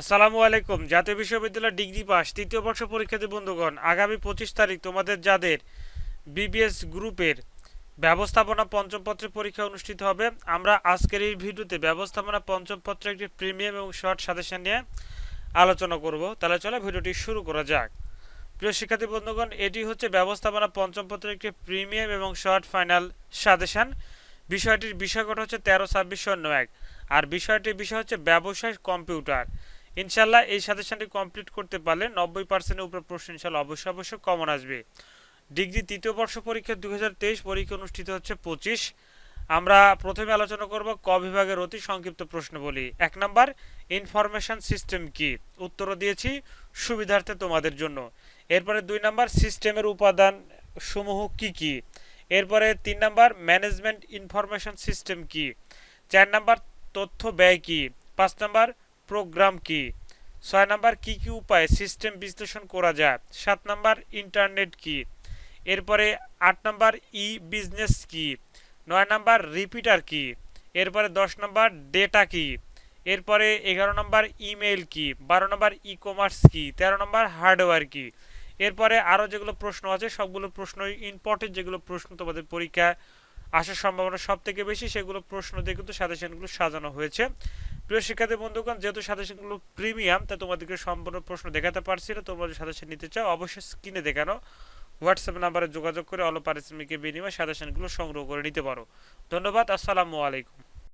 আসসালামু আলাইকুম। জাতীয় বিশ্ববিদ্যালয় ডিগ্রি পাস তৃতীয় বর্ষ পরীক্ষার্থী বন্ধুগণ, আগামী পঁচিশ তারিখ তোমাদের যাদের বিবিএস গ্রুপের ব্যবস্থাপনা পঞ্চম পত্রের পরীক্ষা অনুষ্ঠিত হবে, আমরা আজকের এই ভিডিওতে ব্যবস্থাপনা পঞ্চম পত্রের একটি প্রিমিয়াম এবং শর্ট সাজেশন নিয়ে আলোচনা করব। তাহলে চলো ভিডিওটি শুরু করা যাক। প্রিয় শিক্ষার্থী বন্ধুগণ, এটি হচ্ছে ব্যবস্থাপনা পঞ্চম পত্রের একটি প্রিমিয়াম এবং শর্ট ফাইনাল সাজেশন। বিষয়টির বিষয়কট হচ্ছে তেরো ছাব্বিশ শূন্য এক। আর বিষয়টির বিষয় হচ্ছে ব্যবসায় কম্পিউটার। ইনশাল্লাহ এই সাজেশনটি কমপ্লিট করতে পারলে নব্বই পার্সেন্টের উপরে প্রশ্ন ইনশাল্লাহ অবশ্যই অবশ্যই কমন আসবে। ডিগ্রি তৃতীয় বর্ষ পরীক্ষা দু হাজার তেইশ পরীক্ষা অনুষ্ঠিত হচ্ছে পঁচিশ। আমরা প্রথমে আলোচনা করব ক বিভাগের অতি সংক্ষিপ্ত প্রশ্ন বলি। এক নাম্বার, ইনফরমেশন সিস্টেম কি? উত্তরও দিয়েছি, সুবিধার্থে তোমাদের জন্য। এরপরে দুই নাম্বার, সিস্টেমের উপাদান সমূহ কি কি? এরপরে তিন নাম্বার, ম্যানেজমেন্ট ইনফরমেশন সিস্টেম কি? চার নাম্বার, তথ্য ব্যয় কি? পাঁচ নাম্বার প্রোগ্রাম কি? ছয় নাম্বার, কি কি উপায়ে? সিস্টেম বিশ্লেষণ করা যায় সাত নাম্বার, ইন্টারনেট কি? এরপরে আট নাম্বার ই বিজনেস কি? নয় নাম্বার, রিপিটার কি? এরপরে দশ নাম্বার, ডেটা কি? এরপরে এগারো নাম্বার ইমেল কি? বারো নাম্বার ই কমার্স কি? তেরো নাম্বার, হার্ডওয়্যার কি? এরপরে আরও যেগুলো প্রশ্ন আছে, সবগুলো প্রশ্ন ইম্পর্টেন্ট যেগুলো প্রশ্ন তোমাদের পরীক্ষা আসার সম্ভাবনা সব থেকে বেশি, সেগুলো প্রশ্ন দিয়ে কিন্তু সাজেশনগুলো সাজানো হয়েছে। প্রিয় শিক্ষার্থী বন্ধুগণ, যেহেতু সাজেশনগুলো প্রিমিয়াম, তাই তোমাদেরকে সম্পূর্ণ প্রশ্ন দেখাতে পারছি না। তোমরা যদি সাজেশন নিতে চাও, অবশ্যই স্ক্রিনে দেখানো হোয়াটসঅ্যাপ নাম্বারে যোগাযোগ করে অল্প পারিশ্রমিকের বিনিময়ে সাজেশনগুলো সংগ্রহ করে নিতে পারো। ধন্যবাদ, আসসালামু আলাইকুম।